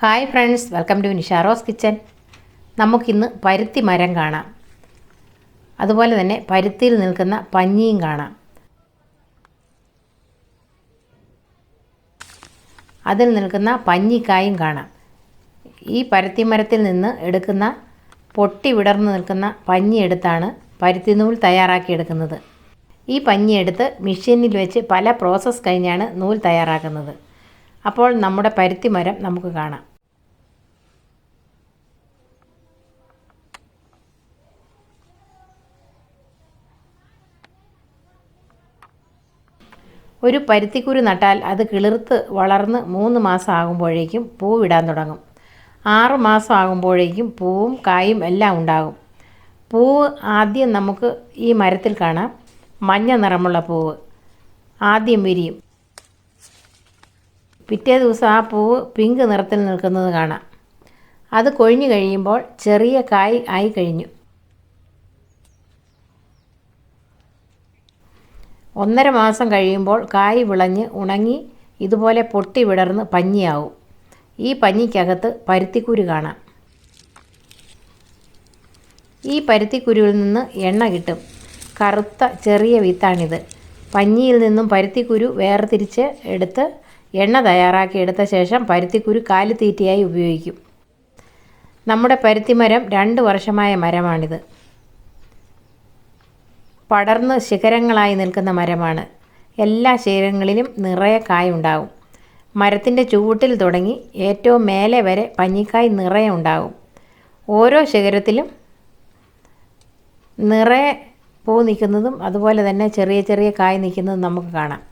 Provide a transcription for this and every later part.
Hi friends welcome to Nisharose kitchen. നമുക്കിന്ന് പരുത്തി മരം കാണാം. അതുപോലെ തന്നെ പരുത്തിയിൽ നിൽക്കുന്ന പഞ്ഞിയും കാണാം. അതിൽ നിൽക്കുന്ന പഞ്ഞിക്കായും കാണാം. ഈ പരുത്തി മരത്തിൽ നിന്ന് എടുക്കുന്ന പൊട്ടി വിടർന്നു നിൽക്കുന്ന പഞ്ഞി എടുത്താണ് പരുത്തി നൂൽ തയ്യാറാക്കിയെടുക്കുന്നത് ഈ പഞ്ഞി എടുത്ത് മെഷീനിൽ വെച്ച് പല പ്രോസസ്സ് കഴിഞ്ഞാണ് നൂൽ തയ്യാറാക്കുന്നത്. അപ്പോൾ നമ്മുടെ പരുത്തി മരം നമുക്ക് കാണാം. ഒരു പരുത്തിക്കുരു നട്ടാൽ അത് കിളിർത്ത് വളർന്ന് മൂന്ന് മാസം ആകുമ്പോഴേക്കും പൂവിടാൻ തുടങ്ങും. ആറ് മാസം ആകുമ്പോഴേക്കും പൂവും കായും എല്ലാം ഉണ്ടാകും. പൂവ് ആദ്യം നമുക്ക് ഈ മരത്തിൽ കാണാം. മഞ്ഞ നിറമുള്ള പൂവ്. ആദ്യം വിരിയും. പിറ്റേ ദിവസം ആ പൂവ് പിങ്ക് നിറത്തിൽ നിൽക്കുന്നത് കാണാം. അത് കൊഴിഞ്ഞു കഴിയുമ്പോൾ ചെറിയ കായ് ആയി കഴിഞ്ഞു. ഒന്നര മാസം കഴിയുമ്പോൾ കായ് വിളഞ്ഞ് ഉണങ്ങി ഇതുപോലെ പൊട്ടി വിടർന്ന് പഞ്ഞിയാവും. ഈ പഞ്ഞിക്കകത്ത് പരുത്തിക്കുരു കാണാം. ഈ പരുത്തിക്കുരുവിൽ നിന്ന് എണ്ണ കിട്ടും. കറുത്ത ചെറിയ വിത്താണിത്. പഞ്ഞിയിൽ നിന്നും പരുത്തിക്കുരു വേർതിരിച്ച് എടുത്ത് എണ്ണ തയ്യാറാക്കി എടുത്ത ശേഷം പരുത്തിക്കുരു കാലിത്തീറ്റയായി ഉപയോഗിക്കും. നമ്മുടെ പരുത്തിമരം രണ്ട് വർഷമായ മരമാണിത്. പടർന്ന് ശിഖരങ്ങളായി നിൽക്കുന്ന മരമാണ്. എല്ലാ ശിഖരങ്ങളിലും നിറയെ കായുണ്ടാവും മരത്തിന്റെ ചുവട്ടിൽ തുടങ്ങി ഏറ്റവും മേലെ വരെ പഞ്ഞിക്കായ് നിറയെ ഉണ്ടാകും ഓരോ ശിഖരത്തിലും നിറയെ പൂ നിൽക്കുന്നതും അതുപോലെ തന്നെ ചെറിയ ചെറിയ കായ് നിൽക്കുന്നതും നമുക്ക് കാണാം.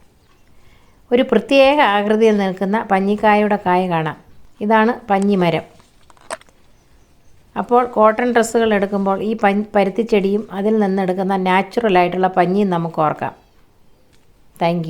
ഒരു പ്രത്യേക ആകൃതിയിൽ നിൽക്കുന്ന പഞ്ഞിക്കായുടെ കായ കാണാം. ഇതാണ് പഞ്ഞിമരം. അപ്പോൾ കോട്ടൺ ഡ്രസ്സുകൾ എടുക്കുമ്പോൾ ഈ പഞ്ഞ് പരുത്തിച്ചെടിയും അതിൽ നിന്നെടുക്കുന്ന നാച്ചുറലായിട്ടുള്ള പഞ്ഞിയും നമുക്ക് ഓർക്കാം. താങ്ക്